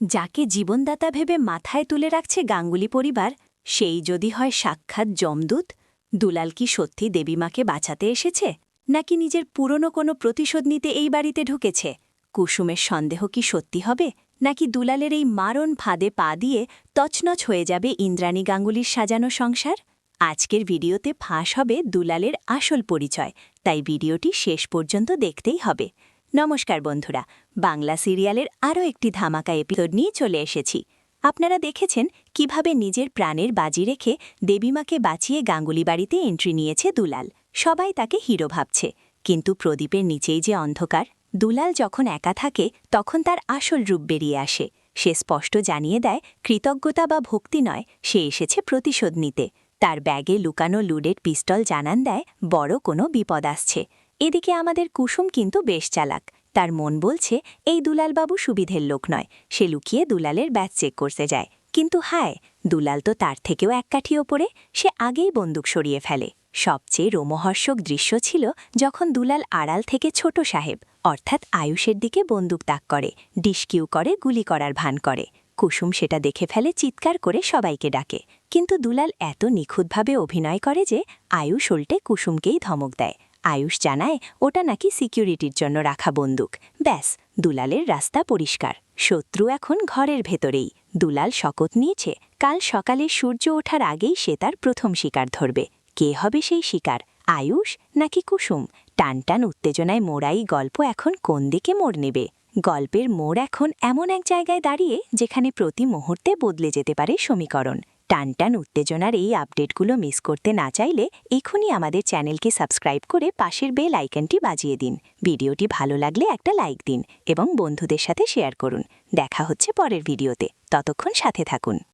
যাকে জীবনদাতা ভেবে মাথায় তুলে রাখছে গাঙ্গুলি পরিবার, সেই যদি হয় সাক্ষাৎ যমদূত, দুলাল কি সত্যি দেবীমাকে বাঁচাতে এসেছে, নাকি নিজের পুরনো কোনো প্রতিশোধ নিতে এই বাড়িতে ঢুকেছে? কুসুমের সন্দেহ কি সত্যি হবে, নাকি দুলালের এই মারণ ফাঁদে পা দিয়ে তছনছ হয়ে যাবে ইন্দ্রাণী গাঙ্গুলির সাজানো সংসার? আজকের ভিডিওতে ফাঁস হবে দুলালের আসল পরিচয়, তাই ভিডিওটি শেষ পর্যন্ত দেখতেই হবে। নমস্কার বন্ধুরা, বাংলা সিরিয়ালের আরও একটি ধামাকা এপিসোড নিয়ে চলে এসেছি। আপনারা দেখেছেন কীভাবে নিজের প্রাণের বাজি রেখে দেবীমাকে বাঁচিয়ে গাঙ্গুলি বাড়িতে এন্ট্রি নিয়েছে দুলাল। সবাই তাকে হিরো ভাবছে। কিন্তু প্রদীপের নিচেই যে অন্ধকার, দুলাল যখন একা থাকে, তখন তার আসল রূপ বেরিয়ে আসে। সে স্পষ্ট জানিয়ে দেয়, কৃতজ্ঞতা বা ভক্তি নয়, সে এসেছে প্রতিশোধ নিতে। তার ব্যাগে লুকানো লুডের পিস্তল জানান দেয়, বড় কোনো বিপদ আসছে। এদিকে আমাদের কুসুম কিন্তু বেশ চালাক। তার মন বলছে, এই দুলালবাবু সুবিধের লোক নয়। সে লুকিয়ে দুলালের ব্যাচ চেক করতে যায়। কিন্তু হায়, দুলাল তো তার থেকেও এক কাঠি ওপরে, সে আগেই বন্দুক সরিয়ে ফেলে। সবচেয়ে রোমহর্ষক দৃশ্য ছিল যখন দুলাল আড়াল থেকে ছোট সাহেব, অর্থাৎ আয়ুষের দিকে বন্দুক তাক করে, ডিসকিউ করে গুলি করার ভান করে। কুসুম সেটা দেখে ফেলে চিৎকার করে সবাইকে ডাকে। কিন্তু দুলাল এত নিখুঁতভাবে অভিনয় করে যে, আয়ুষ উল্টে কুসুমকেই ধমক দেয়। আয়ুষ জানায় ওটা নাকি সিকিউরিটির জন্য রাখা বন্দুক। ব্যাস, দুলালের রাস্তা পরিষ্কার। শত্রু এখন ঘরের ভেতরেই। দুলাল শকত নিয়েছে, কাল সকালে সূর্য ওঠার আগেই সে তার প্রথম শিকার ধরবে। কে হবে সেই শিকার? আয়ুষ নাকি কুসুম? টানটান উত্তেজনায় মোড়াই গল্প এখন কোন দিকে মোড় নেবে? গল্পের মোড় এখন এমন এক জায়গায় দাঁড়িয়ে, যেখানে প্রতি মুহূর্তে বদলে যেতে পারে সমীকরণ। টানটান উত্তেজনার এই আপডেটগুলো মিস করতে না চাইলে এখনই আমাদের চ্যানেলকে সাবস্ক্রাইব করে পাশের বেল আইকনটি বাজিয়ে দিন। ভিডিওটি ভালো লাগলে একটা লাইক দিন এবং বন্ধুদের সাথে শেয়ার করুন। দেখা হচ্ছে পরের ভিডিওতে। ততক্ষণ সাথে থাকুন।